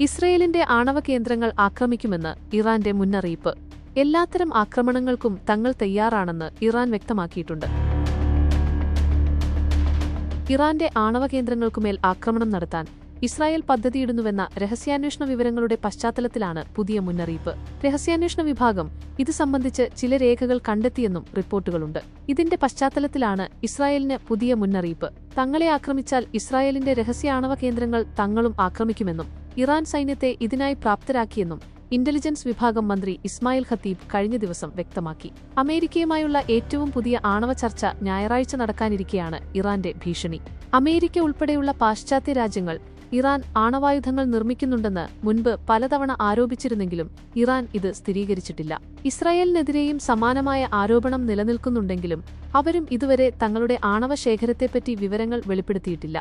ഇസ്രയേലിന്റെ ആണവ കേന്ദ്രങ്ങൾ ആക്രമിക്കുമെന്ന് ഇറാന്റെ മുന്നറിയിപ്പ്. എല്ലാത്തരം ആക്രമണങ്ങൾക്കും തങ്ങൾ തയ്യാറാണെന്ന് ഇറാൻ വ്യക്തമാക്കിയിട്ടുണ്ട്. ഇറാന്റെ ആണവ കേന്ദ്രങ്ങൾക്കുമേൽ ആക്രമണം നടത്താൻ ഇസ്രായേൽ പദ്ധതിയിടുന്നുവെന്ന രഹസ്യാന്വേഷണ വിവരങ്ങളുടെ പശ്ചാത്തലത്തിലാണ് പുതിയ മുന്നറിയിപ്പ്. രഹസ്യാന്വേഷണ വിഭാഗം ഇത് സംബന്ധിച്ച് ചില രേഖകൾ കണ്ടെത്തിയെന്നും റിപ്പോർട്ടുകളുണ്ട്. ഇതിന്റെ പശ്ചാത്തലത്തിലാണ് ഇസ്രായേലിന് പുതിയ മുന്നറിയിപ്പ്. തങ്ങളെ ആക്രമിച്ചാൽ ഇസ്രായേലിന്റെ രഹസ്യ ആണവ കേന്ദ്രങ്ങൾ തങ്ങളും ആക്രമിക്കുമെന്നും ഇറാൻ സൈന്യത്തെ ഇതിനായി പ്രാപ്തരാക്കിയെന്നും ഇന്റലിജൻസ് വിഭാഗം മന്ത്രി ഇസ്മായിൽ ഖത്തീബ് കഴിഞ്ഞ ദിവസം വ്യക്തമാക്കി. അമേരിക്കയുമായുള്ള ഏറ്റവും പുതിയ ആണവ ചർച്ച ഞായറാഴ്ച നടക്കാനിരിക്കെയാണ് ഇറാന്റെ ഭീഷണി. അമേരിക്ക ഉൾപ്പെടെയുള്ള പാശ്ചാത്യ രാജ്യങ്ങൾ ഇറാൻ ആണവായുധങ്ങൾ നിർമ്മിക്കുന്നുണ്ടെന്ന് മുൻപ് പലതവണ ആരോപിച്ചിരുന്നെങ്കിലും ഇറാൻ ഇത് സ്ഥിരീകരിച്ചിട്ടില്ല. ഇസ്രായേലിനെതിരെയും സമാനമായ ആരോപണം നിലനിൽക്കുന്നുണ്ടെങ്കിലും അവരും ഇതുവരെ തങ്ങളുടെ ആണവ ശേഖരത്തെപ്പറ്റി വിവരങ്ങൾ വെളിപ്പെടുത്തിയിട്ടില്ല.